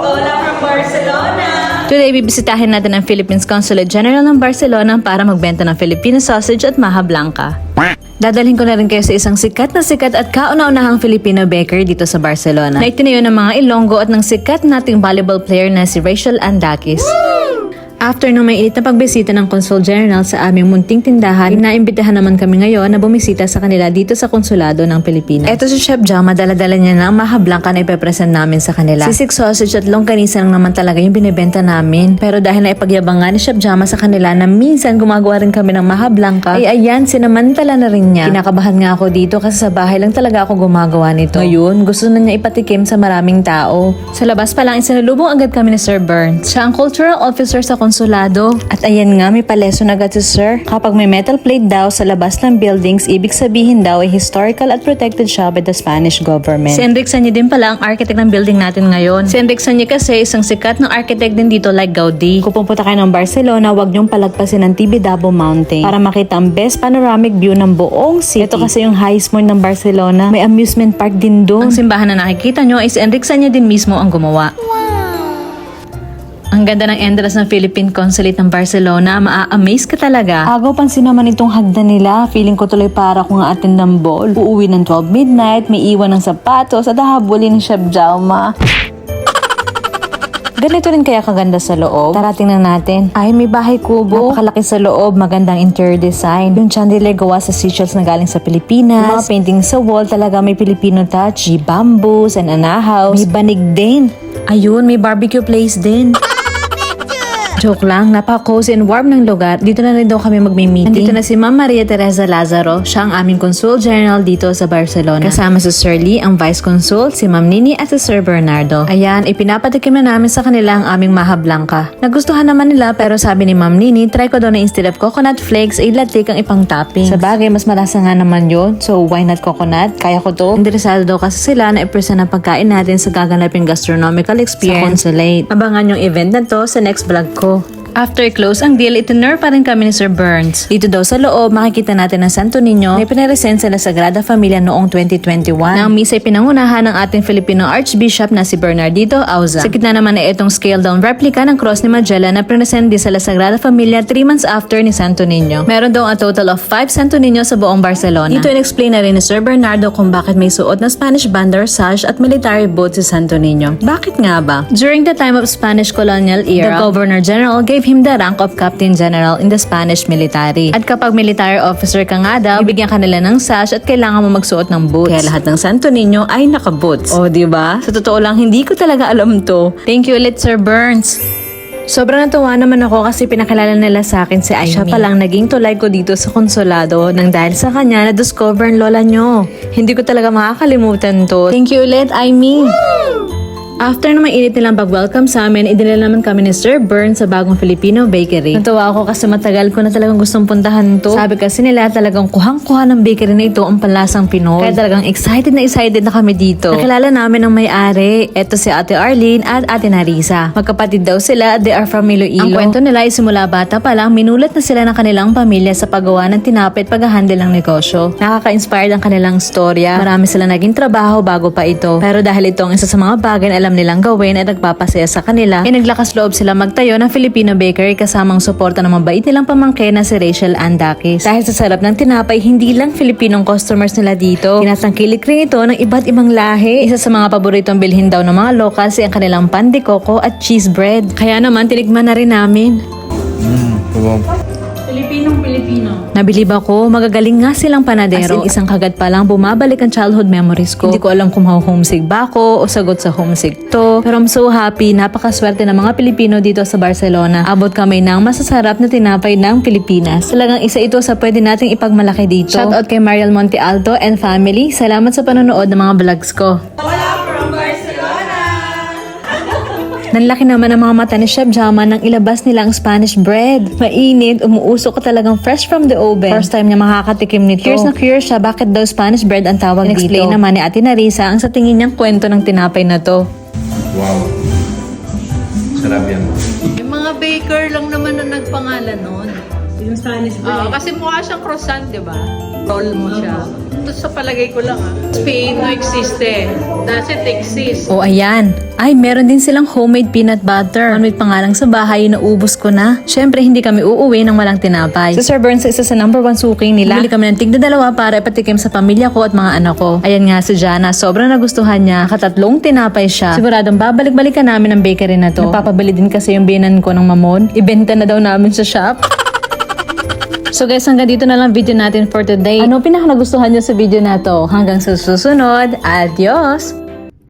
Hola from Barcelona! Today, bibisitahin natin ang Philippines Consulate General ng Barcelona para magbenta ng Filipino sausage at maha blanca. Dadalhin ko na rin kayo sa isang sikat na sikat at kauna-unahang Filipino baker dito sa Barcelona na itinayo ng mga Ilonggo at ng sikat nating volleyball player na si Rachel Andakis. After nung may init na pagbisita ng Consul General sa aming munting tindahan, naimbitahan naman kami ngayon na bumisita sa kanila dito sa konsulado ng Pilipinas. Eto si Chef Jama, dala-dala niya na ang maha blanca na ipepresent namin sa kanila. Sisig sausage at longganisa lang naman talaga yung binibenta namin. Pero dahil naipagyabangan ni Chef Jama sa kanila na minsan gumagawa rin kami ng maha blanca, ay ayan, sinamantala na rin niya. Kinakabahan nga ako dito kasi sa bahay lang talaga ako gumagawa nito. Ngayon, gusto na niya ipatikim sa maraming tao. Sa labas pa lang, isinalubong agad kami ni Sir Burns. Siya ang cultural officer sa konsulado. At ayan nga, may paleso na agad si Sir. Kapag may metal plate daw sa labas ng buildings, ibig sabihin daw ay historical at protected siya by the Spanish government. Si Enric Sanye din pala ang architect ng building natin ngayon. Si Enric Sanye kasi isang sikat ng architect din dito like Gaudi. Kung pupunta kayo ng Barcelona, huwag niyong palagpasin ang Tibidabo Mountain para makita ang best panoramic view ng buong city. Ito kasi yung highest point ng Barcelona. May amusement park din doon. Ang simbahan na nakikita nyo ay si Enric Sanye din mismo ang gumawa. Ang ganda ng entrance ng Philippine Consulate ng Barcelona. Maa-amaze ka talaga. Agaw pansin naman itong hagdan nila. Feeling ko tuloy para kung attend ng ball. Uuwi ng 12 midnight, may iwan ng sapatos at hahabulin ni Chef Jauma. Ganito rin kaya kaganda sa loob. Tara tingnan natin. Ay, may bahay kubo. Napakalaki sa loob, magandang interior design. Yung chandelier gawa sa Seychelles na galing sa Pilipinas. Yung mga painting sa wall talaga may Filipino touch. Bamboos and anahaws. May banig din. Ayun, may barbecue place din. Joke lang, napaka-cozy and warm ng lugar. Dito na rin daw kami magmi-meeting. Nandito na si Ma'am Maria Teresa Lazaro. Siya ang aming Consul General dito sa Barcelona. Kasama si Sir Lee, ang Vice Consul, si Ma'am Nini at si Sir Bernardo. Ayan, ipinapatikim na namin sa kanila ang aming maha blanca. Nagustuhan naman nila pero sabi ni Ma'am Nini, try ko daw na instead of coconut flakes, ay latik ang ipang topping. Sa bagay, mas malasa nga naman yun. So, why not coconut? Kaya ko to. Interesado daw kasi sila na i-present ang pagkain natin sa gaganaping gastronomical experience sa Consulate. Abangan yung event na to sa next vlog ko. After close ang deal, itinerary pa rin kami ni Sir Burns. Dito daw sa loob, makikita natin ang Santo Niño na ipinaresent sa La Sagrada Familia noong 2021 na ang misa ay pinangunahan ng ating Filipino Archbishop na si Bernardito Auza. Sa gitna naman ay itong scaled down replica ng cross ni Magellan na din sa La Sagrada Familia 3 months after ni Santo Niño. Meron daw a total of 5 Santo Niño sa buong Barcelona. Dito in-explain na rin ni Sir Bernardo kung bakit may suot na Spanish bandar, sash at military boot si Santo Niño. Bakit nga ba? During the time of Spanish colonial era, the Governor General gave him the rank of Captain General in the Spanish military. At kapag military officer ka nga daw, bibigyan ka nila ng sash at kailangan mo magsuot ng boots. Kaya lahat ng Santo Niño ay naka-boots. O, di ba? Sa totoo lang, hindi ko talaga alam to. Thank you ulit, Sir Burns. Sobrang natuwa naman ako kasi pinakilala nila sa akin si Aimee. Siya palang naging tulay ko dito sa konsulado nang dahil sa kanya na-discover ang lola nyo. Hindi ko talaga makakalimutan to. Thank you ulit, Aimee. After na mainit nilang pag-welcome sa amin, idinala naman kami ni Sir Bern sa bagong Filipino bakery. Natuwa ako kasi matagal ko na talagang gustong puntahan to. Sabi kasi nila talagang kuhang-kuha ng bakery na ito ang panlasang Pinoy. Kaya talagang excited na excited na kami dito. Nakilala namin ang may-ari. Ito si Ate Arlene at Ate Narisa. Magkapatid daw sila at they are from Iloilo. Ang kwento nila ay simula bata pa lang, minulat na sila ng kanilang pamilya sa paggawa ng tinapay at paghahandle ng negosyo. Nakaka-inspired ang kanilang storya. Marami sila naging trabaho bago pa ito. Pero dahil ito ang isa sa mga bagay na alam nilang gawin at nagpapasaya sa kanila, ay naglakas loob sila magtayo ng Filipino bakery kasamang suporta ng mabait nilang pamangkin na si Rachel Andakis. Dahil sa sarap ng tinapay, hindi lang Filipinong customers nila dito. Tinatangkilik rin ito ng iba't ibang lahi. Isa sa mga paboritong bilhin daw ng mga locals ay ang kanilang pan de coco at cheese bread. Kaya naman, tinikman na rin namin. Mm? Filipinong Pilipino. Nabilib ako, magagaling nga silang panadero. As in, isang kagat pa lang, bumabalik ang childhood memories ko. Hindi ko alam kung homesick ba ako o sagot sa homesick to. Pero I'm so happy, napakaswerte ng mga Pilipino dito sa Barcelona. Abot kami ng masasarap na tinapay ng Pilipinas. Talagang isa ito sa pwede nating ipagmalaki dito. Shoutout kay Mariel Monte Alto and family. Salamat sa panonood ng mga vlogs ko. Nanlaki naman ang mga mata ni Chef Jama nang ilabas nila ang Spanish bread. Mainit, umuusok ka talagang fresh from the oven. First time niya makakatikim nito. Curious na curious siya bakit daw Spanish bread ang tawag dito. Explain naman ni Ate Narisa ang sa tingin niyang kwento ng tinapay na to. Wow. Sarap yan. Yung mga baker lang naman na nagpangalan nun. Yung Spanish Oo, kasi mukha siyang croissant, di ba? Roll mo siya. Ito sa palagay ko lang ah. Spain no existe. Does it exist? O ayan. Ay, meron din silang homemade peanut butter. One week pa nga lang sa bahay, naubos ko na. Syempre, hindi kami uuwi nang walang tinapay. Sa Sir Burns, isa sa number one suking nila. Bumili kami ng tigda dalawa para ipatikim sa pamilya ko at mga anak ko. Ayan nga si Jana, sobrang nagustuhan niya. Nakatatlong tinapay siya. Siguradong babalik-balikan namin ang bakery na to. Napapabili din kasi yung binan ko ng mamon. Ibenta na daw namin sa shop. So guys, hanggang dito na lang video natin for today. Ano pinaka nagustuhan nyo sa video na to? Hanggang sa susunod, adios!